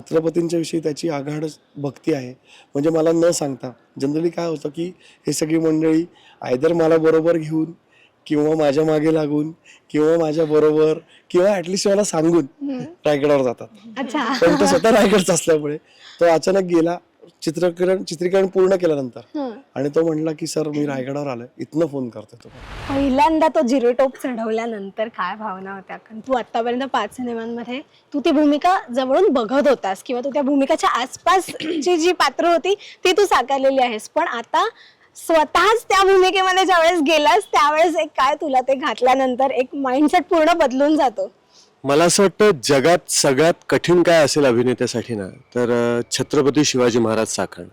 छत्रपतींच्या विषयी त्याची आघाड भक्ती आहे. म्हणजे मला न सांगता जनरली काय होतं की हे सगळी मंडळी आयदर मला बरोबर घेऊन किंवा माझ्या मागे लागून किंवा माझ्या बरोबर किंवा ऍटलिस्ट मला सांगून रायगडावर जातात. पण तो स्वतः रायगडचा असल्यामुळे तो अचानक गेला चित्रकरण चित्रीकरण पूर्ण केल्यानंतर. आणि तो म्हणला की सर मी रायगडावर आलोय. इथनं फोन करतोय तो. पहिल्यांदा तो जिरो टोप चढवल्यानंतर काय भावना होत्या? कारण तू आतापर्यंत पाच सिनेमांमध्ये तू ती भूमिका जवळून बघत होतास किंवा तू त्या भूमिकाच्या आसपासची जी पात्र होती ती तू साकारलेली आहेस. पण आता स्वतःच त्या भूमिकेमध्ये ज्यावेळेस गेलास त्यावेळेस एक काय तुला ते घातल्यानंतर एक माइंडसेट पूर्ण बदलून जातो. मला असं वाटतं जगात सगळ्यात कठीण काय असेल अभिनेत्यासाठी ना तर छत्रपती शिवाजी महाराज साकारणं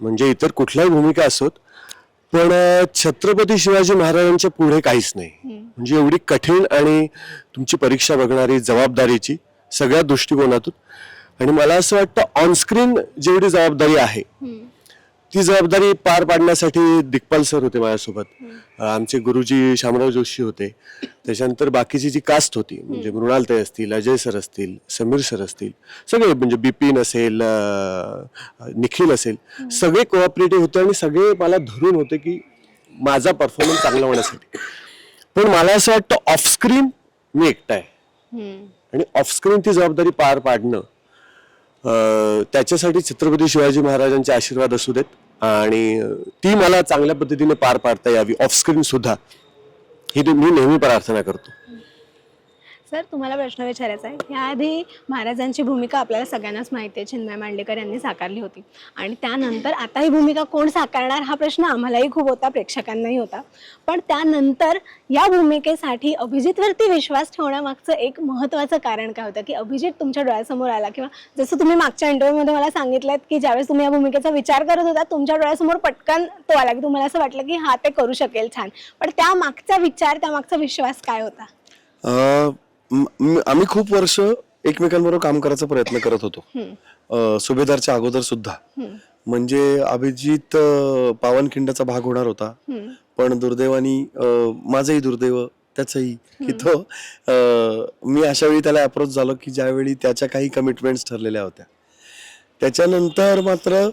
म्हणजे इतर कुठल्याही भूमिका असोत पण छत्रपती शिवाजी महाराजांच्या पुढे काहीच नाही. म्हणजे एवढी कठीण आणि तुमची परीक्षा बघणारी जबाबदारीची सगळ्या दृष्टिकोनातून. आणि मला असं वाटतं ऑनस्क्रीन जेवढी जबाबदारी आहे ती जबाबदारी पार पाडण्यासाठी दिग्पाल सर होते माझ्यासोबत. आमचे गुरुजी शामराव जोशी होते. त्याच्यानंतर बाकीची जी कास्ट होती म्हणजे मृणालताई असतील अजय सर असतील समीर सर असतील सगळे म्हणजे बिपिन असेल निखिल असेल सगळे कोऑपरेटिव्ह होते आणि सगळे मला धरून होते की माझा परफॉर्मन्स चांगला होण्यासाठी. पण मला असं वाटतं ऑफस्क्रीन मी एकटा आहे. आणि ऑफस्क्रीन ती जबाबदारी पार पाडणं त्याच्यासाठी छत्रपती शिवाजी महाराजांचे आशीर्वाद असू देत आणि ती मला चांगल्या पद्धतीने पार पाडता यावी. ऑफस्क्रीन सुद्धा. ही मी नेहमी प्रार्थना करतो. सर तुम्हाला प्रश्न विचारायचा आहे. याआधी महाराजांची भूमिका आपल्याला सगळ्यांनाच माहिती आहे. चिन्मय मांडलेकर यांनी साकारली होती. आणि त्यानंतर आता ही भूमिका कोण साकारणार हा प्रश्न आम्हालाही खूप होता प्रेक्षकांनाही होता. पण त्यानंतर या भूमिकेसाठी अभिजितवरती विश्वास ठेवण्यामागचं एक महत्त्वाचं कारण काय होतं की अभिजित तुमच्या डोळ्यासमोर आला किंवा जसं तुम्ही मागच्या इंटरव्ह्यूमध्ये मला सांगितलं की ज्यावेळेस तुम्ही या भूमिकेचा विचार करत होता तुमच्या डोळ्यासमोर पटकन तो आला की तुम्हाला असं वाटलं की हा ते करू शकेल छान. पण त्या मागचा विचार त्या मागचा विश्वास काय होता? आम्ही खूप वर्ष एकमेकांबरोबर काम करायचा प्रयत्न करत होतो. सुभेदारच्या अगोदर सुद्धा. म्हणजे अभिजित पावनखिंडाचा भाग होणार होता. पण दुर्दैवानी माझंही दुर्दैव त्याचंही. की तो मी अशा वेळी त्याला अप्रोच झालो की ज्यावेळी त्याच्या काही कमिटमेंट्स ठरलेल्या होत्या. त्याच्यानंतर मात्र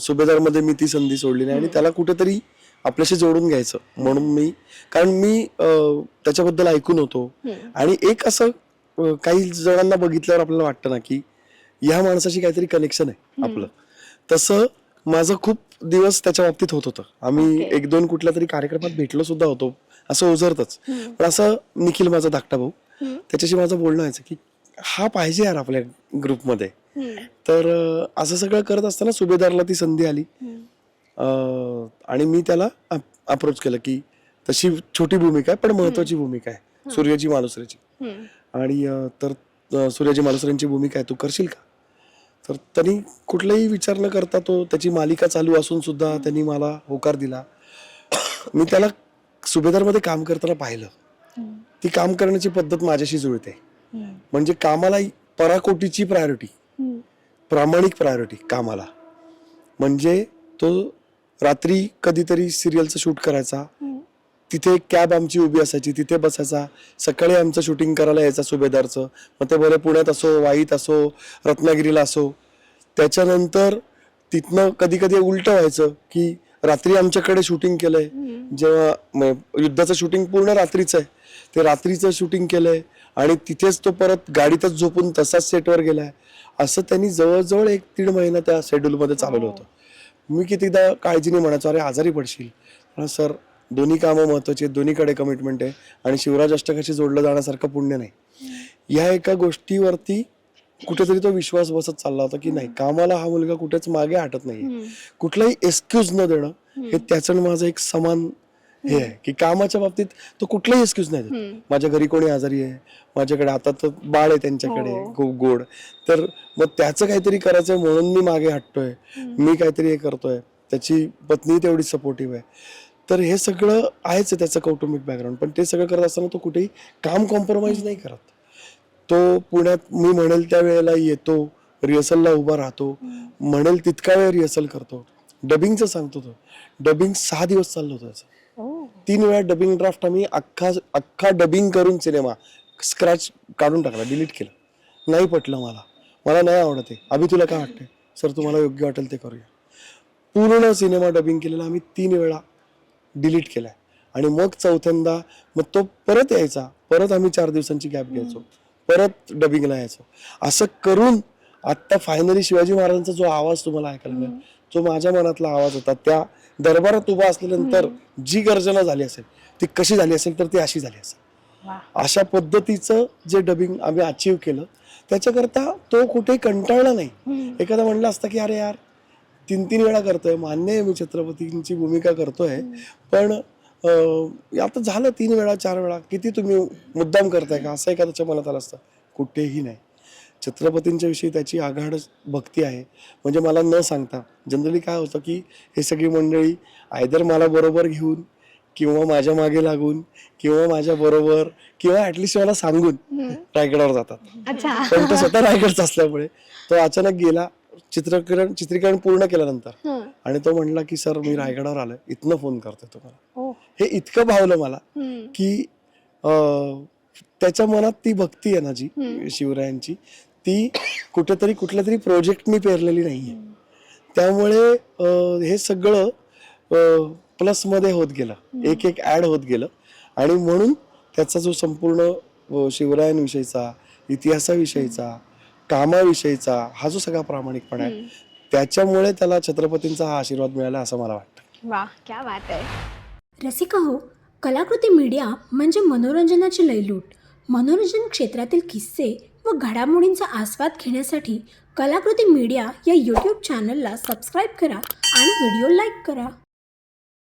सुभेदारमध्ये मी ती संधी सोडली नाही आणि त्याला कुठेतरी आपल्याशी जोडून घ्यायचं. म्हणून मी कारण मी त्याच्याबद्दल ऐकून होतो. आणि एक असं काही जणांना बघितल्यावर आपल्याला वाटतं ना की ह्या माणसाशी काहीतरी कनेक्शन आहे आपलं. तसं माझं खूप दिवस त्याच्या बाबतीत होत होतं. आम्ही एक दोन कुठल्या तरी कार्यक्रमात भेटलो सुद्धा होतो. असं ओझरतच. पण असं निखिल माझा धाकटा भाऊ त्याच्याशी माझं बोलणं व्हायचं की हा पाहिजे यार आपल्या ग्रुपमध्ये तर असं सगळं करत असताना सुभेदारला ती संधी आली. आणि मी त्याला अप्रोच केलं की तशी छोटी भूमिका आहे पण महत्वाची भूमिका आहे. सूर्याची मालुसऱ्याची आणि तर अं, सूर्याची मालुसऱ्यांची भूमिका आहे तू करशील का? तर त्यांनी कुठलाही विचार न करता तो त्याची मालिका चालू असून सुद्धा त्यांनी मला होकार दिला. मी त्याला सुभेदारमध्ये काम करताना पाहिलं. ती काम करण्याची पद्धत माझ्याशी जुळते. म्हणजे कामाला पराकोटीची प्रायोरिटी. प्रामाणिक प्रायोरिटी कामाला. म्हणजे तो रात्री कधीतरी सिरियलचं शूट करायचा. तिथे एक कॅब आमची उभी असायची तिथे बसायचा. सकाळी आमचं शूटिंग करायला यायचा सुभेदारचं. मग ते भले पुण्यात असो वाईत असो रत्नागिरीला असो. त्याच्यानंतर तिथनं कधी कधी उलट व्हायचं की रात्री आमच्याकडे शूटिंग केलंय. जेव्हा युद्धाचं शूटिंग पूर्ण रात्रीचं आहे. ते रात्रीचं शूटिंग केलंय आणि तिथेच तो परत गाडीतच झोपून तसाच सेटवर गेलाय. असं त्यांनी जवळजवळ एक दीड महिना त्या शेड्यूलमध्ये चालवलं होतं. मी कितीदा काळजीने म्हणायचो अरे आजारी पडशील. म्हणा सर दोन्ही कामं महत्वाची आहेत दोन्हीकडे कमिटमेंट आहे आणि शिवराज अष्टकाशी जोडलं जाण्यासारखं पुण्य नाही. या एका गोष्टीवरती कुठेतरी तो विश्वास बसत चालला होता की नाही कामाला हा मुलगा कुठेच मागे हटत नाही कुठलाही एक्सक्यूज न देणं हे त्याचं माझं एक समान हे आहे की कामाच्या बाबतीत तो कुठलाही एक्सक्यूज नाही देत. माझ्या घरी कोणी आजारी आहे माझ्याकडे आता तर बाळ आहे त्यांच्याकडे खूप गोड. तर मग त्याचं काहीतरी करायचंय म्हणून मी मागे हटतोय. मी काहीतरी हे करतोय. त्याची पत्नी तेवढी सपोर्टिव्ह आहे. तर हे सगळं आहेच आहे त्याचं कौटुंबिक बॅकग्राऊंड पण ते सगळं करत असताना तो कुठेही काम कॉम्प्रोमाइज नाही करत. तो पुण्यात मी म्हणेल त्या वेळेला येतो रिहर्सलला उभा राहतो. म्हणेल तितका वेळ रिहर्सल करतो. डबिंगचं सांगतो तो. डबिंग सहा दिवस चाललं होतं त्याचं. तीन वेळा डबिंग ड्राफ्ट आम्ही अख्खा अख्खा डबिंग करून सिनेमा स्क्रॅच काढून टाकला डिलीट केला. नाही पटलं मला. मला नाही आवडत आहे अभि तुला काय वाटतंय? सर तुम्हाला योग्य वाटेल ते करूया. पूर्ण सिनेमा डबिंग केलेला आम्ही तीन वेळा डिलीट केलाय. आणि मग चौथ्यांदा मग तो परत यायचा. परत आम्ही चार दिवसांची गॅप घ्यायचो. परत डबिंगला यायचो. असं करून आत्ता फायनली शिवाजी महाराजांचा जो आवाज तुम्हाला ऐकायला मिळेल जो माझ्या मनातला आवाज होता त्या दरबारात उभा असल्यानंतर जी गर्जना झाली असेल ती कशी झाली असेल तर ती अशी झाली असेल. अशा पद्धतीचं जे डबिंग आम्ही अचीव केलं त्याच्याकरता तो कुठे कंटाळला नाही. एखादा म्हणलं असतं की अरे यार तीन तीन वेळा करतोय मान्य आहे मी छत्रपतींची भूमिका करतोय पण आता झालं तीन वेळा चार वेळा किती तुम्ही मुद्दाम करताय का? असं एखाद्याच्या मनात आलं असतं. कुठेही नाही. छत्रपतींच्या विषयी त्याची आघाड भक्ती आहे. म्हणजे मला न सांगता जनरली काय होतं की हे सगळी मंडळी आयदर मला बरोबर घेऊन किंवा माझ्या मागे लागून किंवा माझ्या बरोबर किंवा ऍटलिस्ट मला सांगून रायगडावर जातात. अच्छा. पण तो स्वतः रायगडचा असल्यामुळे तो अचानक गेला चित्रकरण चित्रीकरण पूर्ण केल्यानंतर. आणि तो म्हणला की सर मी रायगडावर आलोय. इथनं फोन करतोय तुम्हाला. हे इतकं भावलं मला. की त्याच्या मनात ती भक्ती आहे ना जी शिवरायांची ती कुठेतरी कुठल्या तरी प्रोजेक्ट मी पेरलेली नाहीये. त्यामुळे हे सगळं प्लसमध्ये होत गेलं. एक एक ऍड होत गेलं. आणि म्हणून त्याचा जो संपूर्ण शिवरायांविषयीचा इतिहासाविषयीचा कामाविषयीचा हा जो सगळा प्रामाणिकपणा आहे त्याच्यामुळे त्याला छत्रपतींचा हा आशीर्वाद मिळाला असं मला वाटतं. वा क्या बात आहे. रसिका हो कलाकृती मीडिया म्हणजे मनोरंजनाची लयलूट. मनोरंजन क्षेत्रातील किस्से व घडामोडींचा आस्वाद घेण्यासाठी कलाकृती मीडिया या यूट्यूब चॅनलला सबस्क्राईब करा आणि व्हिडिओ लाईक करा.